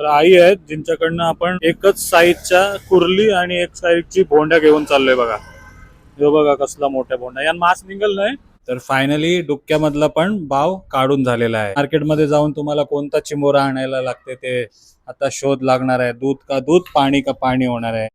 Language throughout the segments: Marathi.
तर आई आहेत जिंच्याकडनं आपण एकच साईजच्या कुर्ली आणि एक साईजची भोंड्या घेऊन चाललोय बघा. हे बघा कसला मोठ्या भोंड्या यान मास निघल नाही. तर फायनली डुक्क्यामधला पण भाव काढून झालेला आहे. मार्केटमध्ये जाऊन तुम्हाला कोणता चिंबोरा आणायला लागते ते आता शोध लागणार आहे. दूध का दूध पाणी का पाणी होणार आहे.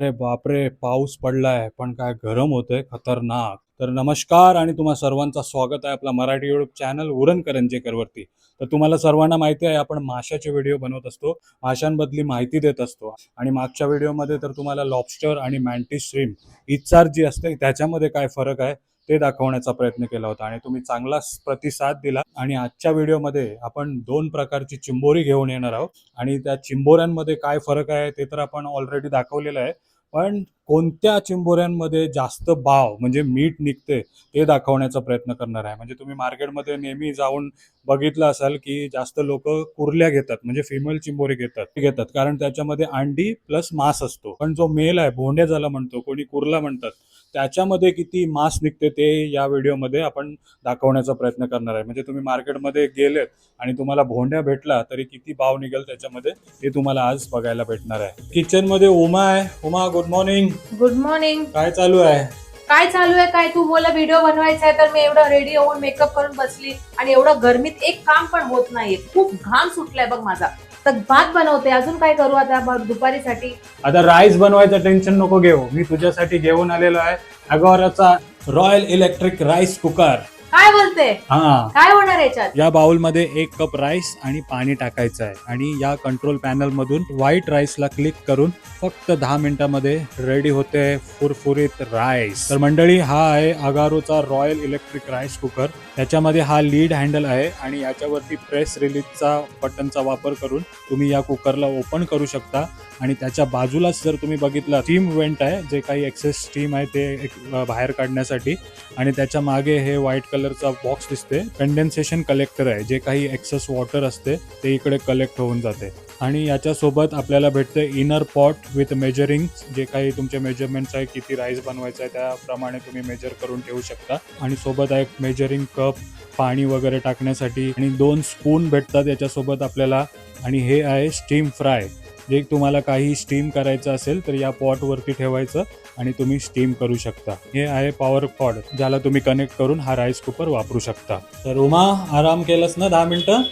अरे बापरे पाऊस पडलाय पण काय गरम होतंय खतरनाक. तर नमस्कार आणि तुम्हा सर्वांचं स्वागत आहे आपला मराठी युट्यूब चॅनल उरण करंजेकर वरती तर तुम्हाला सर्वांना माहिती आहे आपण माशाचे व्हिडिओ बनवत असतो माशांबदली माहिती देत असतो. आणि मागच्या व्हिडिओमध्ये तर तुम्हाला लॉबस्टर आणि मॅन्टिस श्रीम इचार जी असते त्याच्यामध्ये काय फरक आहे? ते दाखवण्याचा प्रयत्न केला होता आणि तुम्ही चांगला प्रतिसाद दिला. आणि आजच्या व्हिडिओमध्ये आपण दोन प्रकारची चिंबोरी घेऊन येणार आहोत. आणि त्या चिंबोऱ्यांमध्ये काय फरक आहे ते तर आपण ऑलरेडी दाखवलेलं आहे. पण कोणत्या चिंबोऱ्यांमध्ये जास्त भाव म्हणजे मीठ निघते ते दाखवण्याचा प्रयत्न करणार आहे. म्हणजे तुम्ही मार्केटमध्ये नेहमी जाऊन बघितलं असाल की जास्त लोक कुर्ल्या घेतात म्हणजे फिमेल चिंबोरी घेतात घेतात. कारण त्याच्यामध्ये अंडी प्लस मांस असतो. पण जो मेल आहे भोंड्या ज्याला म्हणतो कोणी कुर्ला म्हणतात त्याच्यामध्ये किती मांस निघते ते या व्हिडिओमध्ये आपण दाखवण्याचा प्रयत्न करणार आहे. म्हणजे तुम्ही मार्केटमध्ये गेलेत आणि तुम्हाला भोंड्या भेटला तरी किती भाव निघेल त्याच्यामध्ये ते तुम्हाला आज बघायला भेटणार आहे. किचनमध्ये उमा आहे. Uma good morning good morning काय चालू आहे? काय चालू आहे? काय तू मला व्हिडिओ बनवायचा आहे तर मी एवढं रेडी होऊन मेकअप करून बसली आणि एवढं गरमीत एक काम पण होत नाहीये. खूप घाम सुटलाय बघ माझा. तर भात बनवते. अजून काय करू आता दुपारीसाठी? आता राईस बनवायचं टेन्शन नको घेऊ. मी तुझ्यासाठी घेऊन आलेलो आहे. अगोराचा रॉयल इलेक्ट्रिक राईस कुकर काय बोलते? हा. काय होणार याच्यात? या बाउलमध्ये एक कप राईस आणि पाणी टाकायचं आहे. आणि या कंट्रोल पॅनल मधून व्हाईट राईसला क्लिक करून फक्त दहा मिनिटांमध्ये रेडी होते फुरफुरीत राईस तर मंडळी हा आहे अगारोचा रॉयल इलेक्ट्रिक राईस कुकर त्याच्यामध्ये हा लीड हँडल आहे आणि याच्यावरती प्रेस रिलीजचा बटनचा वापर करून तुम्ही या कुकरला ओपन करू शकता. आणि त्याच्या बाजूलाच जर तुम्ही बघितलं स्टीम वेंट आहे जे काही एक्सेस स्टीम आहे ते बाहेर काढण्यासाठी. आणि त्याच्यामागे हे व्हाईट कलरचा बॉक्स दिसते. कंडेन्सेशन कलेक्टर आहे. जे काही एक्सेस वॉटर असते ते इकडे कलेक्ट होऊन जाते. आणि याच्यासोबत आपल्याला भेटते इनर पॉट विथ मेजरिंग जे काही तुमचे मेजरमेंट्स आहे किती राईस बनवायचं आहे त्याप्रमाणे तुम्ही मेजर करून ठेवू शकता. आणि सोबत आहे एक मेजरिंग कप पाणी वगैरे टाकण्यासाठी. आणि दोन स्पून भेटतात याच्यासोबत आपल्याला. आणि हे आहे स्टीम फ्राय जे तुम्हाला काही स्टीम करायचं असेल तर या पॉटवरती ठेवायचं आणि तुम्ही स्टीम करू शकता. हे आहे पॉवर पॉड ज्याला तुम्ही कनेक्ट करून हा राईस कुकर वापरू शकता. तर उमा आराम केलंस ना दहा मिनिटं?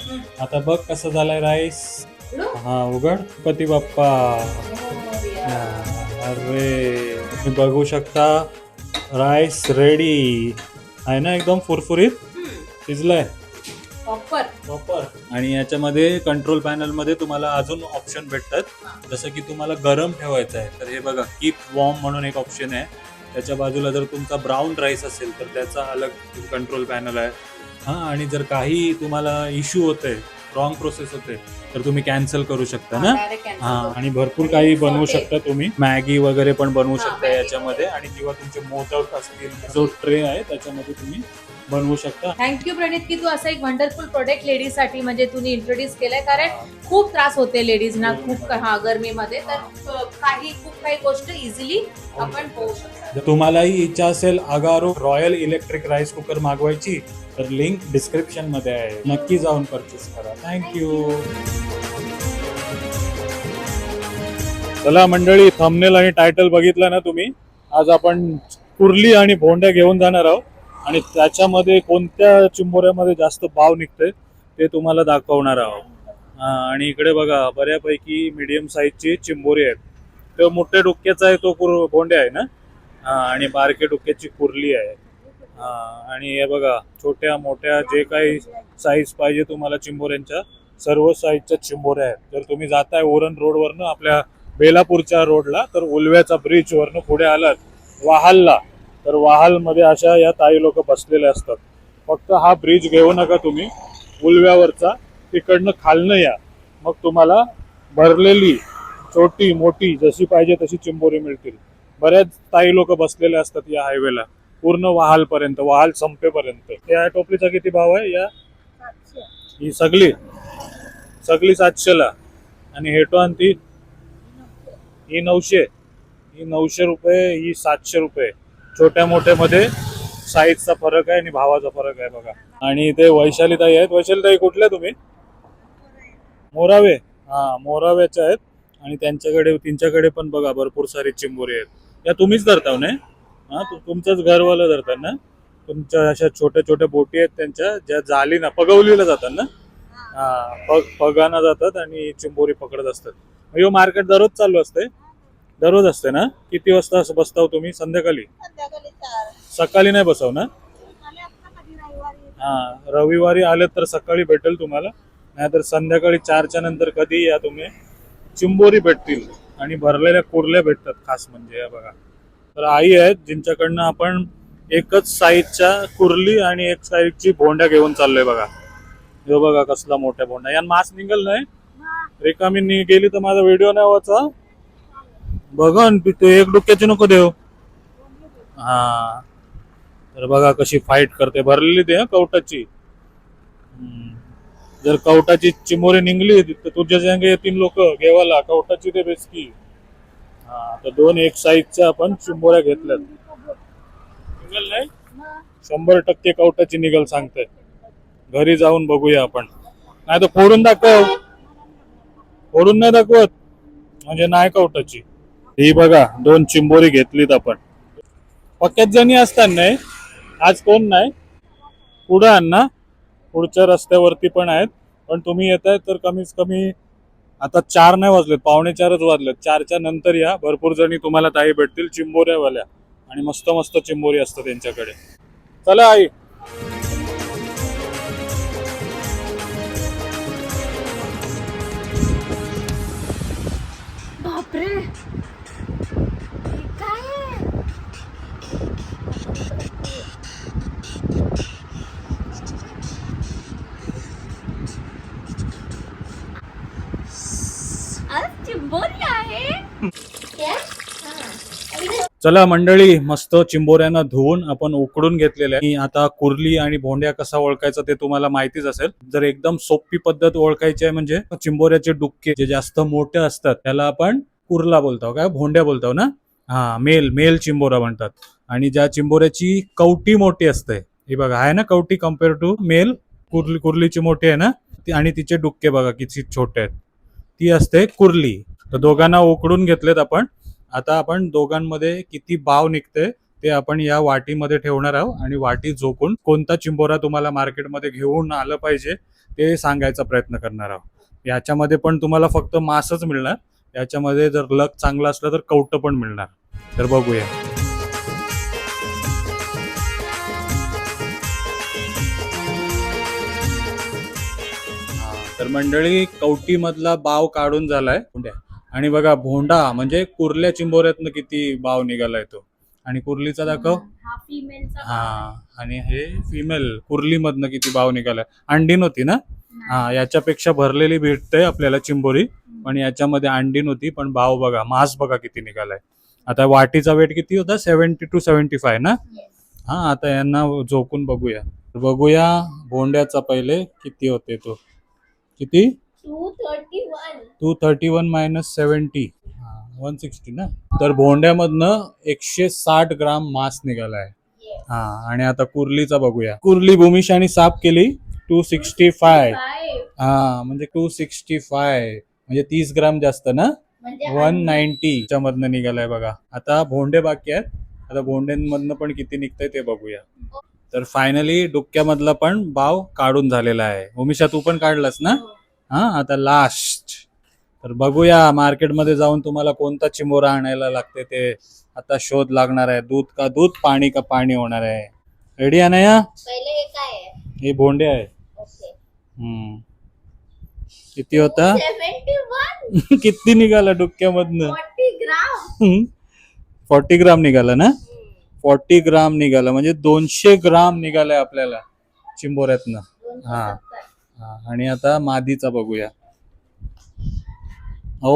आता बघ कसं झालंय राईस हा उघड. पती बाप्पा. अरे तुम्ही बघू शकता राईस रेडी आहे ना एकदम फुरफुरीत? शिजलाय? प्रॉपर प्रॉपर आणि याच्यामध्ये कंट्रोल पॅनलमध्ये तुम्हाला अजून ऑप्शन भेटतात. जसं की तुम्हाला गरम ठेवायचं आहे. तर हे बघा कीप वॉर्म म्हणून एक ऑप्शन आहे. त्याच्या बाजूला जर तुमचा ब्राऊन राईस असेल तर त्याचा अलग कंट्रोल पॅनल आहे. हां आणि जर काही तुम्हाला इश्यू होते रॉंग प्रोसेस होते तर तुम्ही कॅन्सल करू शकता ना? हा आणि भरपूर काही बनवू शकता तुम्ही. मॅगी वगैरे पण बनवू शकता याच्यामध्ये. आणि किंवा तुमचे मोदक असतील जो ट्रे आहे त्याच्यामध्ये तुम्ही बनवू शकता. थँक्यू प्रणित की तू असं एक वंडरफुल प्रोडक्ट लेडीजसाठी म्हणजे तुम्ही इंट्रोड्यूस केलंय. कारण खूप त्रास होते लेडीजना खूप हा. गरमीमध्ये. तर काही खूप काही गोष्ट इझिली आपण होऊ शकतो जर तुम्हालाही इच्छा असेल Agaro royal electric rice cooker मागवायची तर लिंक डिस्क्रिप्शनमध्ये आहे. नक्की जाऊन परचेस करा. थँक्यू चला मंडळी थंबनेल आणि टायटल बघितलं ना तुम्ही? आज आपण कुर्ली आणि भोंड्या घेऊन जाणार आहोत. आणि त्याच्यामध्ये कोणत्या चिंबोऱ्यामध्ये जास्त भाव निघते ते तुम्हाला दाखवणार आहोत. हा, आणि इकडे बघा बऱ्यापैकी मिडियम साईजची चिंबोरी आहेत. तो मोठ्या डोक्याचा आहे तो कुर भोंडे आहे ना? आणि बारके डोक्याची कुर्ली आहे. हा आणि हे बघा छोट्या मोठ्या जे काही साईज पाहिजे तुम्हाला चिंबोऱ्यांच्या सर्व साईजच्या चिंबोऱ्या आहेत. जर तुम्ही जाताय ओरण रोडवरनं आपल्या बेलापूरच्या रोडला तर उलव्याचा ब्रिज वरनं पुढे आलात वाहलला तर वाहलमध्ये अशा या ताई लोक बसलेले असतात. फक्त हा ब्रिज घेऊ नका तुम्ही. उलव्यावरचा तिकडनं खालनं या. मग तुम्हाला भरलेली छोटी मोठी जशी पाहिजे तशी चिंबोरी मिळतील. बऱ्याच ताई लोक बसलेले असतात या हायवेला. पूर्ण वाहलपर्यंत वाहल वाहाल संपेपर्यंत. या टोपलीचा किती भाव आहे या? ही सगळी. सगळी सातशेला. आणि हेटो आणि ती ही नऊशे. ही नऊशे रुपये ही सातशे रुपये. छोट्या मोठ्या मध्ये साईजचा फरक आहे आणि भावाचा फरक आहे बघा. आणि इथे वैशालीताई आहेत. वैशालीताई कुठल्या तुम्ही? मोरावे. हा मोराव्याच्या आहेत. आणि त्यांच्याकडे त्यांच्याकडे पण बघा भरपूर सारी चिंबोरी आहेत. या तुम्हीच धरताव ना? हा तुमचंच घरवालं धरतात ना? तुमच्या अशा छोट्या छोट्या बोटी आहेत त्यांच्या ज्या जाली ना पगवलीला जातात ना? हा पग पगाना जातात आणि चिंबोरी पकडत असतात. यो मार्केट दररोज चालू असते दररोज असते ना? किती वाजता बसताव तुम्ही? संध्याकाळी? सकाळी नाही बसवणार. हा रविवारी आले तर सकाळी भेटेल तुम्हाला. नाहीतर संध्याकाळी चारच्या नंतर कधी या तुम्ही? चिंबोरी भेटतील आणि भरलेल्या कुर्ल्या भेटतात खास म्हणजे या बघा. तर आई आहेत जिंच्याकडनं आपण एकच साईजच्या कुर्ली आणि एक साईजची भोंड्या घेऊन चाललोय बघा. हे बघा कसला मोठ्या भोंड्या यान मास निघल नाही? रिकामी नि- गेली तर माझा व्हिडिओ नाही वाचा? बघा तिथे एक डोक्याची नको देव हा. तर बघा कशी फाईट करते. भरलेली ते कवटाची. हम्म. जर कवटाची चिमोरी निघली तर तुझ्या संग येतील लोक घेवाला. कवटाची ते बेसकी हा तर दोन एक साईजच्या आपण चिंबोऱ्या घेतल्यात. निघल नाही? शंभर टक्के कवटाची निघल सांगते घरी जाऊन बघूया आपण. नाही तर फोडून दाखव. फोडून नाही दाखवत. म्हणजे नाही कवटाची. ही बघा दोन चिंबोरी घेतलीत आपण. पक्क्यात जणी असतात नाही आज कोण नाही. पुढं आण ना पुढच्या रस्त्यावरती पण आहेत. पण तुम्ही येत आहे तर कमीत कमी आता चार नाही वाजलेत. पावणे चारच वाजलेत. चारच्या नंतर या. भरपूर जणी तुम्हाला ताई भेटतील. चिंबोऱ्यावाल्या. आणि मस्त मस्त चिंबोरी असतं त्यांच्याकडे चला आई. चला मंडळी मस्त चिंबोऱ्यांना धुवून आपण उकडून घेतलेल्या. आणि आता कुर्ली आणि भोंड्या कसा ओळखायचा ते तुम्हाला माहितीच असेल. जर एकदम सोपी पद्धत ओळखायची आहे म्हणजे चिंबोऱ्याचे डुक्के जे जास्त मोठे असतात त्याला आपण कुर्ला बोलतो. काय भोंड्या बोलतो ना? हा मेल मेल चिंबोरा म्हणतात. आणि ज्या चिंबोऱ्याची कवटी मोठी असते ही बघा आहे ना कवटी कंपेअर टू मेल? कुर्ली कुर्लीची मोठी आहे ना? ती आणि तिचे डुक्के बघा किती छोटे आहेत. ती असते कुर्ली. तर दोघांना उकडून घेतलेत आपण. आता आपण दोघांमध्ये किती बाव निघते ते आपण या वाटीमध्ये ठेवणार आहोत आणि वाटी झोकून कोणता चिंबोरा तुम्हाला मार्केटमध्ये घेऊन आलं पाहिजे ते सांगायचा प्रयत्न करणार आहोत. याच्यामध्ये पण तुम्हाला फक्त मासच मिळणार. याच्यामध्ये जर लक चांगला असलं तर कवट पण मिळणार. तर बघूया. तर मंडळी कवटी मधला बाव काढून झालाय. भोंड्या. आणि बघा भोंडा म्हणजे कुर्ल्या चिंबोऱ्यातनं किती बाव निघालाय तो. आणि कुर्लीचा दाखव. हा हा आणि हे फिमेल कुर्ली मधनं किती बाव निघालाय. अंडी नव्हती ना? हा याच्यापेक्षा भरलेली भेटते आपल्याला चिंबोरी. पण याच्यामध्ये अंडी नव्हती पण बाव बघा मांस बघा किती निघालाय. आता वाटीचा वेट किती होता? सेव्हन्टी टू सेव्हन्टी फाय ना हा आता यांना झोकून बघूया. बघूया भोंड्याचा पहिले किती होते तो. किती? Two thirty one two thirty one minus seventy one sixty ना? तर भोंड्यामधनं एकशे साठ ग्राम मांस निघालाय हा आणि आता कुर्लीचा बघूया. कुर्ली भूमिशाने साफ केली टू सिक्स्टी फाय हा म्हणजे टू सिक्स्टी फाय म्हणजे तीस ग्राम जास्त ना? वन नाईन्टी च्या मधनं निघालाय बघा. आता भोंडे बाकी आहेत. आता भोंड्यांमधनं पण किती निघतंय ते बघूया. तर फायनली डुक्क्यामधला पण बाव काढून झालेला आहे. भूमिशा तू पण काढलास ना? हा आता लास्ट तर बघूया मार्केटमध्ये जाऊन तुम्हाला कोणता चिमोरा आणायला लागते ते आता शोध लागणार आहे. दूध का दूध पाणी का पाणी होणार आहे. रेडी आहे ना या हे हे भोंडे आहे. हम्म. किती होता? किती निघाला ग्राम. फॉर्टी ग्राम निघाला ना? फॉर्टी ग्राम निघाला. म्हणजे दोनशे ग्राम निघालाय आपल्याला चिंबोऱ्यातनं. हा. हा, आणि आता मादीचा बघूया. ओ.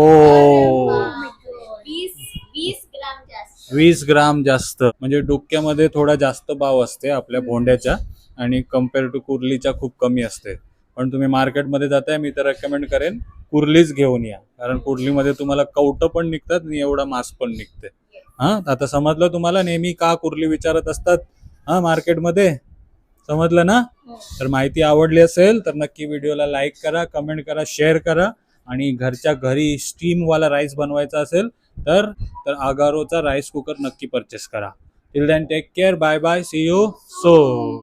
वीस वीस ग्राम जास्त. वीस ग्राम जास्त. म्हणजे डुक्क्यामध्ये थोडा जास्त भाव असते आपल्या भोंड्याच्या आणि कंपेअर टू कुर्लीच्या खूप कमी असते. पण तुम्ही मार्केटमध्ये जाताय मी तर रेकमेंड करेन कुर्लीच घेऊन या. कारण कुर्लीमध्ये तुम्हाला कवटं पण निघतात आणि एवढा मांस पण निघते. हा आता समजलं तुम्हाला नेहमी का कुर्ली विचारत असतात हा मार्केटमध्ये? समजलं ना? तर माहिती आवडली असेल तर नक्की व्हिडिओला लाईक करा कमेंट करा शेअर करा आणि घरच्या घरी स्टीम वाला राईस बनवायचा असेल तर तर आगारोचा राईस कुकर नक्की परचेस करा. Till then take care bye bye see you so